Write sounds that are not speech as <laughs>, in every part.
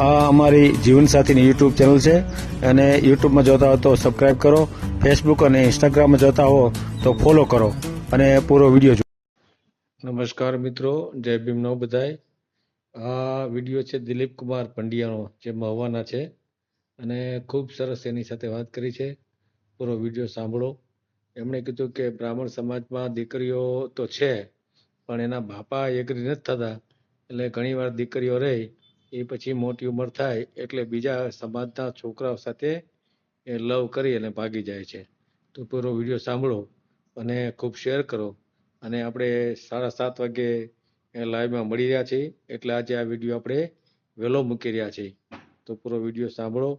આ અમારી જીવનસાથીની YouTube channel છે. અને યુટ્યુબમાં જોતા હો તો સબસ્ક્રાઈબ કરો. ફેસબુક અને ઇન્સ્ટાગ્રામમાં જોતા હો તો ફોલો કરો. અને પૂરો વીડિયો જુઓ નમસ્કાર મિત્રો. જય ભીમ નવ બધાય. આ વીડિયો છે દિલીપ કુમાર પંડ્યાનો, જે મહવાના છે. અને ખૂબ સરસ એની સાથે વાત કરી છે. પૂરો વીડિયો સાંભળો. એમણે કીધું કે બ્રાહ્મણ સમાજમાં દીકરીઓ તો છે, પણ એના બાપા એગ્રી નથી થતા. એટલે ઘણીવાર દીકરીઓ રહે એ પછી મોટી ઉંમર થાય એટલે બીજા સમાજના છોકરાઓ સાથે એ લવ કરી અને ભાગી જાય છે. તો પૂરો વીડિયો સાંભળો અને ખૂબ શેર કરો. અને આપણે સાડા સાત વાગે લાઈવમાં મળી રહ્યા છીએ એટલે આજે આ વીડિયો આપણે વહેલો મૂકી રહ્યા છીએ. તો પૂરો વીડિયો સાંભળો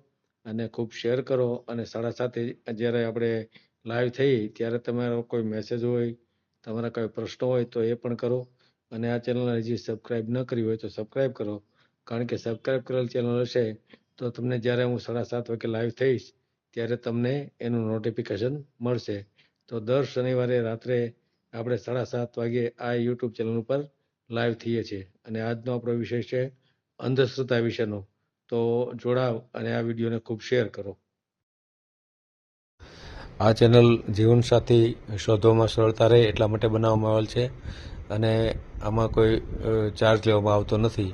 અને ખૂબ શેર કરો અને સાડા સાતે જ્યારે આપણે લાઈવ થઈ ત્યારે તમારો કોઈ મેસેજ હોય, તમારા કોઈ પ્રશ્નો હોય તો એ પણ કરો. અને આ ચેનલને હજી સબસ્ક્રાઈબ ન કરી હોય તો સબસ્ક્રાઇબ કરો. કારણ કે સબસ્ક્રાઈબ કરેલ ચેનલ હશે, તો તમને જ્યારે હું સાડા સાત વાગે લાઈવ થઈશ, ત્યારે તમને એનું નોટિફિકેશન મળશે. તો દર શનિવારે રાત્રે આપણે સાડા સાત વાગે આ યુટ્યુબ ચેનલ ઉપર લાઈવ થઈએ છીએ. અને આજનો આપણો વિષય છે અંધશ્રદ્ધા વિશેનો. તો જોડાવ અને આ વિડીયોને ખૂબ શેર કરો. આ ચેનલ જીવનસાથી શોધવામાં સરળતા રહે એટલા માટે બનાવવામાં આવેલ છે. અને આમાં કોઈ ચાર્જ લેવામાં આવતો નથી.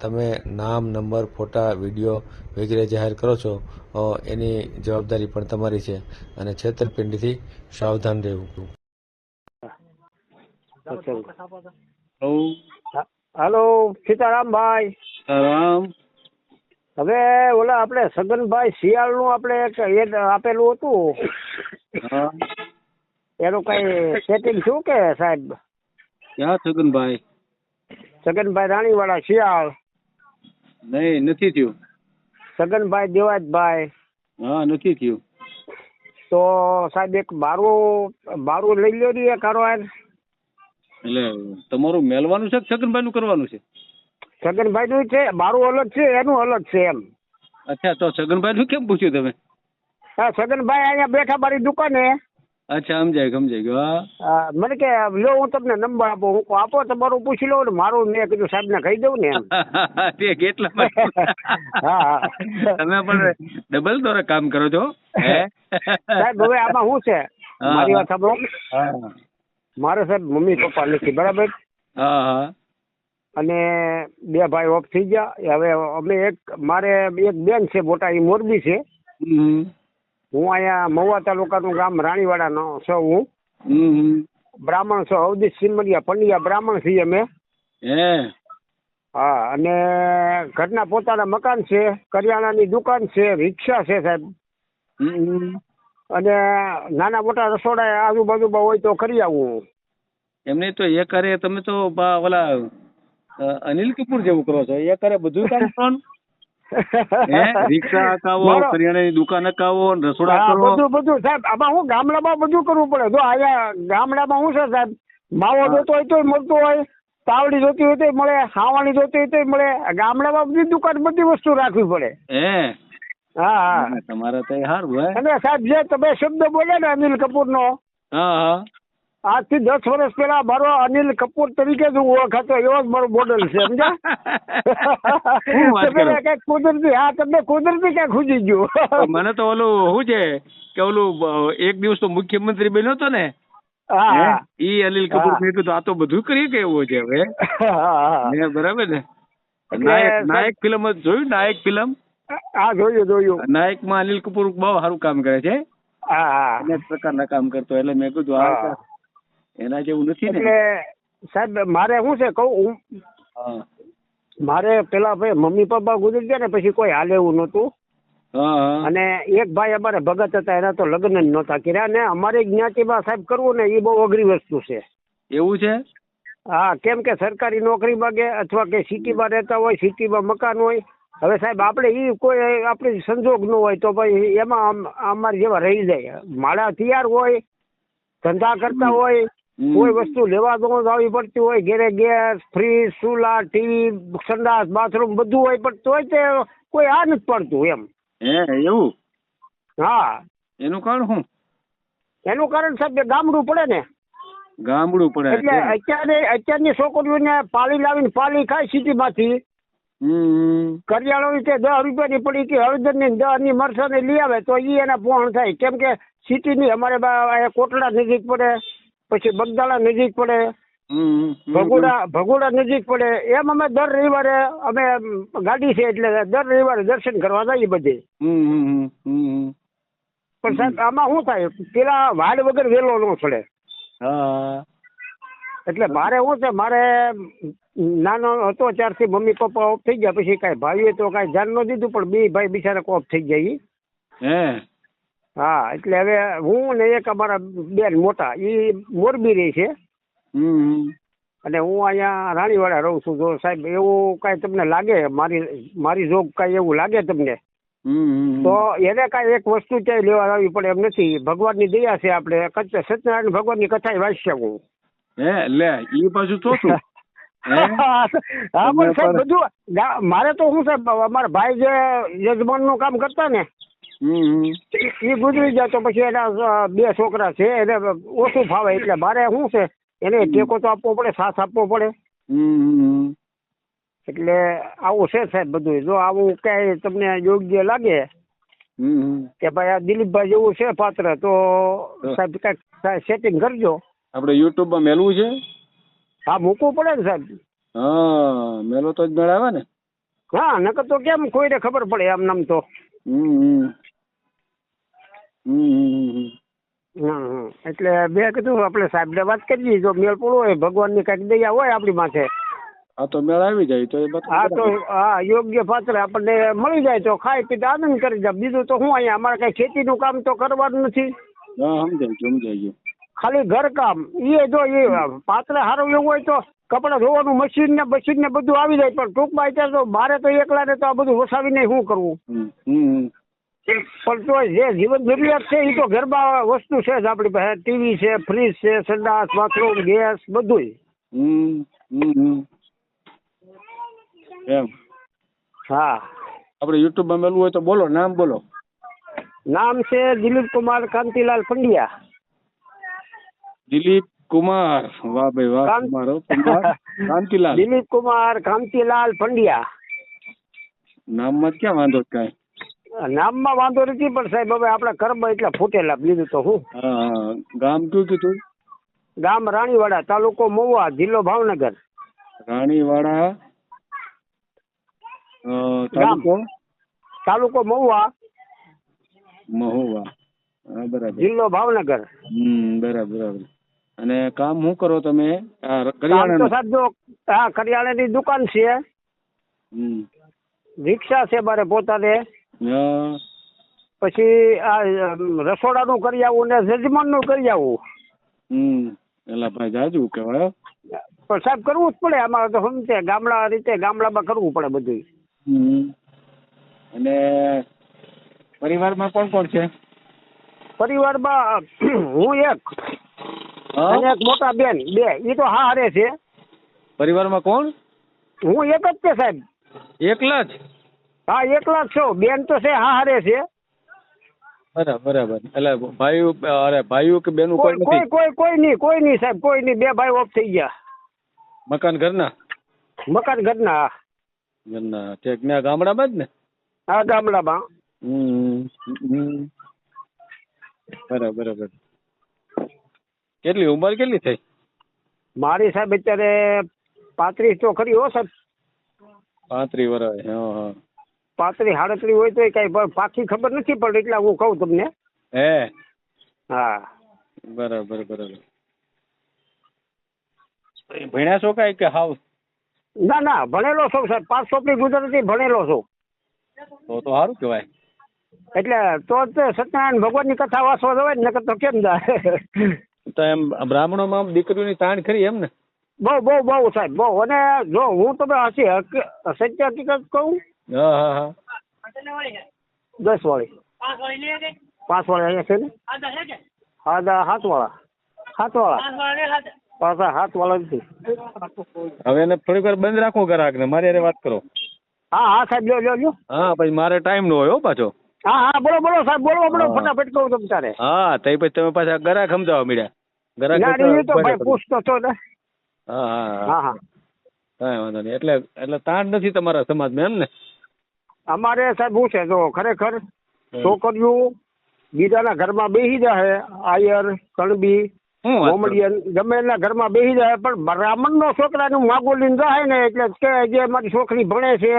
તમે નામ નંબર ફોટા વીડિયો વગેરે જાહેર કરો છો એની જવાબદારી પણ તમારી છે અને છેતરપિંડીથી સાવધાન રહેવું. હાલો. સીતારામભાઈ. રામ હવે ઓલા આપણે સગનભાઈ શિયાળનું આપણે એક આપેલું હતું. એનું કઈ સેટિંગ શું કે સાહેબ? ક્યાં છગનભાઈ સગનભાઈ રાણીવાળા શિયાળ. નહીં નથી થયું. છગનભાઈ દેવાજભાઈ. હા નથી થયું. તો સાહેબ એક બારું બારું લઈ લ્યો ને હારો એટલે તમારું મેલવાનું છે છગનભાઈ નું કરવાનું છે? છગનભાઈ નું છે બારું અલગ છે એનું અલગ છે એમ. અચ્છા તો છગનભાઈ નું કેમ પૂછ્યું તમે? હા છગનભાઈ અહીંયા બેઠા મારી દુકાને. અચ્છા સમજાય સમજાય. ગયો હા મને કે લો હું તમને નંબર આપો. હું આપો તમારું પૂછી લો ને મારું મેં કીધું સાહેબ ને કહી દઉં ને એમ. <laughs> તે કેટલા <laughs> હા. તમે પણ ડબલ દોરે કામ કરો છો <laughs> સાહેબ હવે આમાં શું છે? મારી વાત સાંભળો. મારે સાહેબ મમ્મી પપ્પા નથી બરાબર? હા હા. અને બે ભાઈ ઓફ થઈ ગયા. હવે અમે એક મારે એક બેન છે મોટા એ મોરબી છે. હું અહીંયા મહુવા તાલુકાનું ગામ રાણીવાડાનો છું હું. બ્રાહ્મણ છો. અવધીશ સિમરિયા પંડ્યા બ્રાહ્મણ છીએ અમે. હે? હા અને ઘરના પોતાના મકાન છે કરિયાણાની દુકાન છે રિક્ષા છે સાહેબ. અને નાના મોટા રસોડા આજુબાજુમાં હોય તો કરી આવું એમને તો એ કરે તમે તો ઓલા અનિલ કપૂર જેવું કરો છો. એ કરે બધું કામ હે <laughs> રિક્ષા હકાવો કરિયાણાની દુકાન હકાવો રસોડા કરો બધું બધું. સાહેબ આમાં હું ગામડામાં બધું કરવું પડે. જો આયા ગામડામાં હું છે સાહેબ? માવો જોતો હોય તોય મળતો હોય તાવડી જોતી હોય તોય મળે ખાવાની જોતી હોય તોય મળે. ગામડામાં બધી દુકાન બધી વસ્તુ રાખવી પડે. હે? હા હા. તમારે તો સારું હે? અને સાહેબ જે તમે શબ્દ બોલ્યા ને અનિલ કપૂરનો હા હા. આજથી દસ વર્ષ પહેલા મારો અનિલ કપૂર તરીકે જ હું ઓળખાતો એવો જ મારો મોડલ છે સમજ્યા? <laughs> તમે કરો? કુદરતી હા તમને કુદરતી ક્યાંક ખુજી ગયું <laughs> મને તો ઓલું શું છે કે ઓલું એક દિવસ તો મુખ્યમંત્રી બન્યો હતો ને? ઈ અનિલ કપૂર. મેં કીધું આ તો બધું કરી કે એવું છે હવે? <laughs> બરાબર ને નાયક નાયક ફિલ્મ જોયું નાયક ફિલ્મ? હા જોયું જોયું. નાયકમાં અનિલ કપૂર બહુ સારું કામ કરે છે. હા હા. અનેક પ્રકારના કામ કરતો એટલે મેં કીધું આ. એના જેવું નથી ને? સાહેબ મારે શું છે કહું હું મારે પેલા ભાઈ મમ્મી પપ્પા ગુજરી ગયા ને પછી કોઈ હાલે એવું નહોતું. હા અને એક ભાઈ અમારે ભગત હતા એના તો લગ્ન જ નહોતા કર્યા ને અમારે જ્ઞાતિમાં સાહેબ કરવું ને એ બહુ અઘરી વસ્તુ છે. એવું છે? હા કેમ કે સરકારી નોકરી માગે અથવા કે સિટીમાં રહેતા હોય સિટીમાં મકાન હોય. હવે સાહેબ આપણે ઈ કોઈ આપણે સંજોગ ન હોય તો ભાઈ એમાં અમારે જેવા રહી જાય. માળા તૈયાર હોય ધંધા કરતા હોય. કોઈ વસ્તુ લેવા દો આવી પડતી હોય ઘેરે ગેસ ફ્રીજ ચૂલા ટીવી સંડાસ બાથરૂમ બધું હોય પણ હોય તે કોઈ આ નથી પડતું એમ. હે એવું? હા. એનું કારણ શું? એનું કારણ સાહેબ કે ગામડું પડે ને. ગામડું પડે એટલે અત્યારે અત્યારની છોકરીઓને પાલી લાવીને પાલી ખાય સિટીમાંથી. માંથી કરિયાણાની તે દસ રૂપિયાની પડી કે હળદરની દસની મરસા ને લઈ આવે તો ઈ એના પોણ થાય. કેમ કે સિટીની અમારે કોટડા નજીક પડે. પછી બગદાળા નજીક પડે ભગોડા ભગોડા નજીક પડે. એમ અમે દર રવિવારે અમે ગાડી છે એટલે દર રવિવારે દર્શન કરવા જઈએ બધે. પણ સાહેબ આમાં શું થાય? પેલા વાડ વગર વેલો ન હા. એટલે મારે શું છે મારે નાનો હતો ત્યારથી મમ્મી પપ્પા ઓફ થઈ ગયા. પછી કાંઈ ભાઈએ તો કાંઈ ધ્યાન ન દીધું પણ બે ભાઈ બિચારા ઓફ થઈ ગયા ઈ. હે? હા એટલે હવે હું ને એક અમારા બેન મોટા એ મોરબી રહે છે. અને હું અહીંયા રાણીવાડા રહું છું. જો સાહેબ એવું કાંઈ તમને લાગે? મારી મારી જોગ કાંઈ એવું લાગે તમને? તો એને કાંઈ એક વસ્તુ ક્યાંય લેવા આવી પડે એમ નથી. ભગવાનની દયા છે આપણે. સત્યનારાયણ ભગવાનની કથા વાંચશે હું. હે લે ઈ પાછું તો શું <laughs> હા પણ સાહેબ બધું મારે તો હું સાહેબ અમારા ભાઈ જે યજમાનનું કામ કરતા ને એ ગુજરી જાય તો પછી એના બે છોકરા છે એને ઓછું ફાવે એટલે મારે શું છે એને ટેકો તો આપવો પડે સાથ આપવો પડે. એટલે આવું છે સાહેબ બધું. જો આવું કઈ તમને યોગ્ય લાગે કે ભાઈ આ દિલીપભાઈ જેવું છે પાત્ર તો સાહેબ કાંઈક સેટિંગ કરજો. આપણે યુટ્યુબમાં મેલવું છે? હા મૂકવું પડે ને સાહેબ. હા મેલો તો જ મેળ આવે ને. હા નકર તો કેમ કોઈને ખબર પડે આમ નામ તો હમ. એટલે બે કીધું આપણે સાહેબને વાત કરીએ. જો મેળ પૂરો હોય ભગવાનની કાંઈક દયા હોય આપણી માથે. આ તો મેળ આવી જાય તો હા તો હા યોગ્ય પાત્ર આપણને મળી જાય તો ખાઈ પીને આનંદ કરી જાય બીજું તો હું અહીંયા અમારે કઈ ખેતીનું કામ તો કરવાનું નથી. હા સમજાય સમજાય ગયું. ખાલી ઘર કામ એ જો એ પાત્ર સારું એવું હોય તો કપડાં ધોવાનું મશીન ને મશીન ને બધું આવી જાય. પણ ટૂંકમાં અત્યારે તો મારે તો એકલા ને તો આ બધું વસાવીને શું કરવું? પણ તો જે જીવન જરૂરિયાત છે એ તો ઘરમાં વસ્તુ છે જ આપણી પાસે. ટીવી છે ફ્રીજ છે સંડાસ બાથરૂમ ગેસ હમ એમ. હા. આપણે યુટ્યુબમાં મેળવું હોય તો બોલો નામ બોલો. નામ છે દિલીપ કુમાર કાંતિલાલ પંડ્યા. દિલીપ કુમાર. વાહ ભાઈ વાહ કુમાર કાંતિલાલ. દિલીપ કુમાર કાંતિલાલ પંડ્યા. નામમાં જ ક્યાં વાંધો કાંઈ? નામમાં વાંધો નથી પણ સાહેબ હવે આપણા કર્મ એટલા ફૂટેલા બીજું તો હું ગામ કયું કીધું? ગામ રાણીવાડા તાલુકો મહુવા જિલ્લો ભાવનગર. રાણીવાડા તાલુકો? તાલુકો મહુવા. મહુવા. બરાબર. જિલ્લો ભાવનગર. હમ બરાબર બરાબર. અને કામ શું કરો તમે? કરિયાણાનું? સાહેબ જો હા કરિયાણાની દુકાન છે. હમ. રિક્ષા છે મારે પોતાને. પછી આ રસોડાનું કરી આવું ને જજમાનનું કરી આવું. હમ એટલે ભાઈ જાજુ કહેવાય પણ સાહેબ કરવું જ પડે આમાં તો સમજે ગામડા રીતે ગામડામાં કરવું પડે બધું હમ. અને પરિવારમાં કોણ કોણ છે? પરિવારમાં હું એક. અને એક મોટા બેન બે. એ તો હા હારે છે. પરિવારમાં કોણ? હું એક જ છે સાહેબ. એકલા જ? હા એકલા જ છો. બેન તો છે હા હારે છે. બરાબર બરાબર. એટલે ભાઈ અરે ભાઈઓ કે બેનું કોઈ નથી? કોઈ કોઈ નહીં કોઈ નહીં સાહેબ કોઈ નહીં. બે ભાઈ ઓફ થઈ ગયા. મકાન ઘરના? મકાન ઘરના ઘરના. ઠેક ત્યાં ગામડામાં જ ને? આ ગામડામાં. હમ. બરાબર બરાબર. કેટલી ઉંમર કેટલી થઈ? મારી સાહેબ અત્યારે પાંત્રીસ તો ખરી હો સાહેબ. પાંત્રીસ વર્ષ હા હા. પાંત્રીસ હાડતળી હોય તો કઈ પાકી ખબર નથી પડતી એટલે હું કહું તમને. હે? હા. બરાબર બરાબર. ભણ્યા છો કઈ કે હાવ? ના ના ભણેલો છું સાહેબ. પાંચ સોપડી ગુજરાતી ભણેલો છું. તો તો સારું કહેવાય. એટલે તો જ સત્યનારાયણ ભગવાનની કથા વાંચવા જવાય ને નકર તો કેમ જાય? તો એમ બ્રાહ્મણોમાં દીકરીઓની તાણ ખરી એમ ને? બહુ બહુ બહુ સાહેબ બહુ. અને જો હું તમે હસી સત્ય હકીકત કહું હા હા હા. દસ વાળી પાંચ વાળી અહીંયા છે ને? હા દા સાત વાળા સાત વાળા પાછા હાથ વાળા નથી હવે એને થોડીક વાર બંધ રાખો ગ્રાહક ને મારી હારે વાત કરો. હા હા સાહેબ લ્યો લ્યો લ્યો હા પછી મારે ટાઈમ નો હોય હો પાછો. હા હા બોલો બોલો સાહેબ બોલો બોલો ફટાફટ કહું તમ તારે હા તો પછી તમે પાછા ગ્રાહક સમજાવવા મળ્યા ગ્રાહક તો ભાઈ પૂછતો તો ને. હા હા હા. હા હા. કાંઈ વાંધો નહીં. એટલે એટલે તાણ નથી તમારા સમાજમાં એમ ને? અમારે સાહેબ શું છે જો ખરેખર છોકરીઓ બીજાના ઘરમાં બેસી જાય આયર કણબી? મોમડિયન ગમે એના ઘરમાં બેસી જાય પણ બ્રાહ્મણનો છોકરાનું માગો લઈને જાય ને એટલે કે જે અમારી છોકરી ભણે છે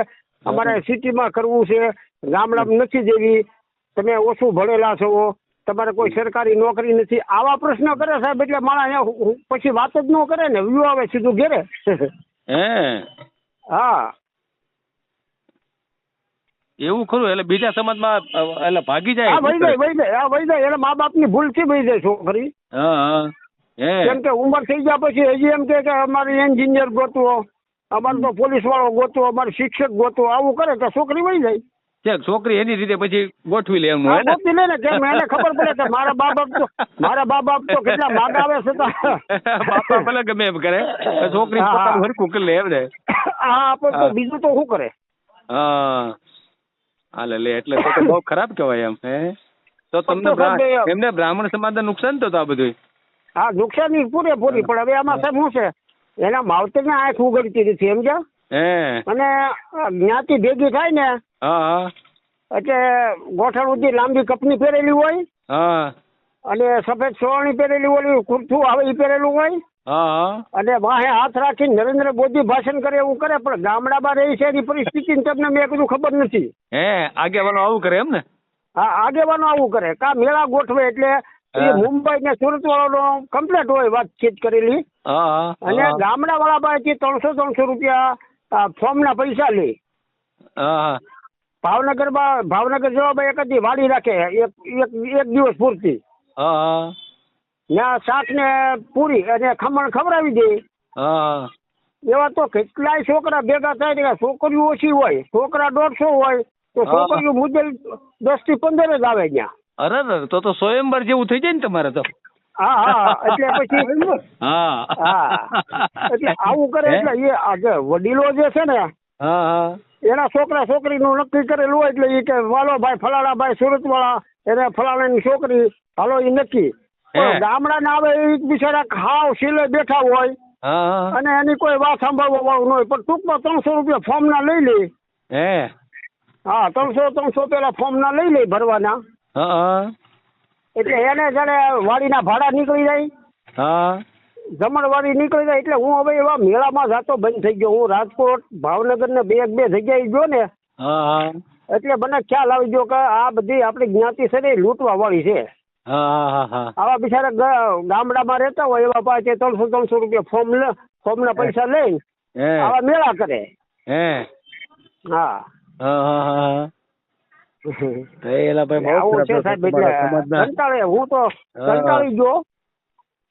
અમારે સિટીમાં કરવું છે ગામડામાં નથી જેવી તમે ઓછું ભણેલા છો તમારે કોઈ સરકારી નોકરી નથી આવા પ્રશ્ન કરે સાહેબ એટલે માણસ અહીંયા પછી વાત જ ન કરે ને વ્યૂ આવે સીધું ઘેરે. હા. એવું ખરું એટલે બીજા સમાજમાં એટલે ભાગી જાય વહી જાય વહી જાય હા વહી જાય એટલે મા બાપની ભૂલથી વહી જાય છોકરી. હા કેમ કે ઉંમર થઈ ગયા પછી હજી એમ કે અમારે એન્જિનિયર ગોતવો અમારે તો પોલીસ વાળો ગોતવો અમારે શિક્ષક ગોતવો આવું કરે તો છોકરી વહી જાય. ચેક છોકરી એની રીતે પછી ગોઠવી લે એમનું ને? ગોતી લે ને કેમ એને ખબર પડે કે મારા બા બાપ તો મારા બા બાપ તો કેટલા માગ આવે છતાં બાપા ભલે ગમે એમ કરે. છોકરી. પોતાનું હરખું કરી લે એમ ને. હા આપણે તો બીજું તો શું કરે? હા. હાલે લે એટલે તો બહુ ખરાબ કહેવાય એમ હે? તો તમને એમને બ્રાહ્મણ સમાજને નુકસાન તો આ બધું હા નુકસાની પૂરેપૂરી પણ હવે આમાં સાહેબ શું છે? એના માવતરને આંખ ઉગડતી નથી સમજ્યા? હે. અને જ્ઞાતિ ભેગી થાય ને હા એટલે ગોઠણ ઉધી લાંબી કપની પહેરેલી હોય હા. અને સફેદ સોળણી પહેરેલી હોય કુર્તું આવે એ પહેરેલું હોય અને વાહે હાથ રાખી નરેન્દ્ર મોદી ભાષણ કરે એવું કરે પણ ગામડામાં રહી છે એની પરિસ્થિતિ તમને મેં કીધું ખબર નથી. હે આગેવાનો આવું કરે એમ ને? હા આગેવાનો આવું કરે. કા મેળા ગોઠવે એટલે મુંબઈ ને સુરત વાળાનો કમ્પ્લેટ હોય વાતચીત કરેલી. અને ગામડા વાળા પાસેથી ત્રણસો ત્રણસો રૂપિયા ફોર્મ ના પૈસા લે. ભાવનગરમાં ભાવનગર જવા એક જ વાડી રાખે એક એક એક દિવસ પૂરતી. ત્યાં શાક ને પૂરી અને ખમણ ખવડાવી દે. હા. એવા તો કેટલાય છોકરા ભેગા થાય ને છોકરીઓ ઓછી હોય છોકરા દોઢસો હોય તો. છોકરીઓ મુજબ દસથી પંદર જ આવે ત્યાં. અરે તો તો સ્વયંવર જેવું થઈ જાય ને તમારે તો. હા હા એટલે પછી હા. હા. એટલે આવું કરે એટલે એ આજે વડીલો જે છે ને હા હા. એના છોકરા છોકરી નું નક્કી કરેલું હોય એટલે એ કે વાલો ભાઈ ફલાણા ભાઈ સુરત વાળા એને ફલાણાની છોકરી હાલો એ નક્કી. પણ ના આવે એ બિચારા ખાવ સિલે બેઠા હોય અને એની કોઈ વાત સાંભળવા વાળું ન હોય. પણ ટૂંકમાં ત્રણસો રૂપિયા ફોર્મ ના લઈ લે. હે. હા ત્રણસો ત્રણસો પેલા ફોર્મ ના લઈ લે ભરવાના. એટલે એને જયારે વાડીના ભાડા નીકળી જાય. હા. જમણવાડી નીકળી જાય એટલે હું હવે એવા મેળામાં જાતો બંધ થઈ ગયો. હું રાજકોટ ભાવનગર ને બે એક બે જગ્યાએ ગયો ને એટલે મને ખ્યાલ આવી ગયો કે આ બધી આપણી જ્ઞાતિ છે ને લૂંટવા વાળી છે. આવા બિચારા ગામડામાં રહેતા હોય એવા પાસે ત્રણસો ત્રણસો રૂપિયા ફોર્મ લે ફોર્મના પૈસા લઈ આવા મેળા કરે. હે. હા. હા તો. કંટાળી ગયો.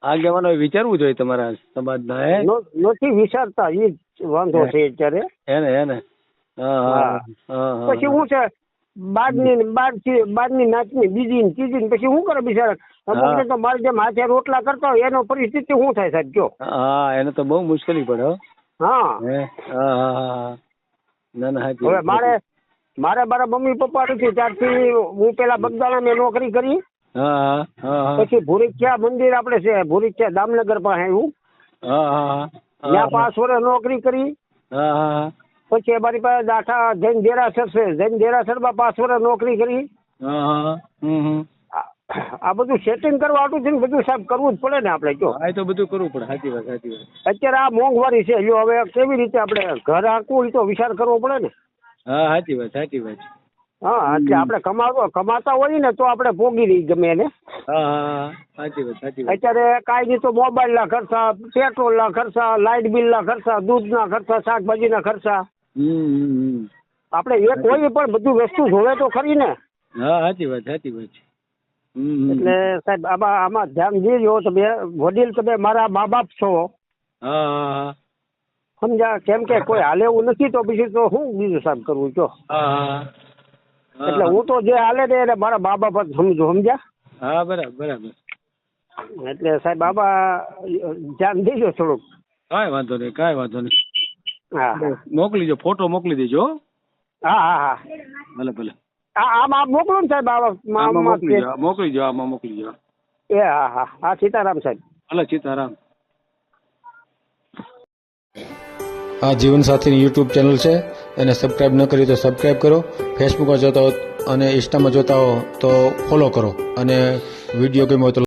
આગેવાનો વિચારવું જોઈએ તમારા સમાજના હે? નથી વિચારતા એ વાંધો છે અત્યારે. હે ને હે ને. પછી હું છે બારની ને બારથી બારની નાચની બીજી ને ત્રીજી પછી શું કરે બિચારા? અમુક તો મારી જેમ હાથે રોટલા કરતા હોય એનો પરિસ્થિતિ શું થાય સાહેબ જો? હા એને તો બહુ મુશ્કેલી પડે હા. ના ના હવે મારે મારે મારા મમ્મી પપ્પા નથી ત્યારથી હું પેલા બગદાણા મેં નોકરી કરી. પછી ભૂરીખ્યા મંદિર આપણે છે ભૂરીખ્યા દામનગર પાસે હા ત્યાં પાંચ વર્ષ નોકરી કરી. પછી અમારી પાસે દાખા જૈન દેરાસર છે. જૈન દેરાસરમાં પાંચ વર્ષ નોકરી કરી. આ- બધું સેટિંગ કરવા આટલું છે ને બધું સાહેબ કરવું જ પડે ને આપણે જો. આ તો બધું કરવું પડે. સાચી વાત સાચી વાત. અત્યારે આ મોંઘવારી છે. જો હવે કેવી રીતે આપણે ઘર આંકવું તો વિચાર કરવો પડે ને. હા સાચી વાત સાચી વાત. હા એટલે આપણે કમાતો કમાતા હોઈએ ને તો આપણે ભોગી રહી ગમે એને. હા હા હા. સાચી વાત સાચી વાત. અત્યારે કાંઈ નહીં તો મોબાઈલના ખર્ચા પેટ્રોલના ખર્ચા લાઇટ બિલના ખર્ચા દૂધના ખર્ચા શાકભાજીના ખર્ચા. શાકભાજી ના હમ આપણે એક કોઈ પણ બધું વસ્તુ જોવે તો ખરી ને. હા સાચી વાત સાચી વાત છે. એટલે સાહેબ આમાં આમાં ધ્યાન દીજો તમે વડીલ તમે મારા મા બાપ છો. હા સમજ્યા? કેમ કે કોઈ હાલે એવું નથી તો બીજું તો હું બીજું સાહેબ કરવું હા એટલે હું તો જે હાલે ને એને મારા મા બાપ સમજુ સમજ્યા? હા બરાબર બરાબર. એટલે સાહેબ બાબા ધ્યાન દેજો થોડુંક. કાંઈ વાંધો નહીં કાંઈ વાંધો નહીં. મોકલી દો ફોટો મોકલી દેજો હા. હા હા ભલે ભલે. આ આમ આપ મોકલો ને સાહેબ આમાં મોકલી જો આમાં મોકલી દો. એ હા હા. હા સીતારામ સાહેબ. ભલે સીતારામ. આ જીવનસાથીની યુટ્યુબ ચેનલ છે એને સબસ્ક્રાઇબ ન કરી તો સબસ્ક્રાઈબ કરો. ફેસબુકમાં જોતા હો અને ઇન્સ્ટામાં જોતા હો તો ફોલો કરો અને વીડિયો ગમ્યો હોય તો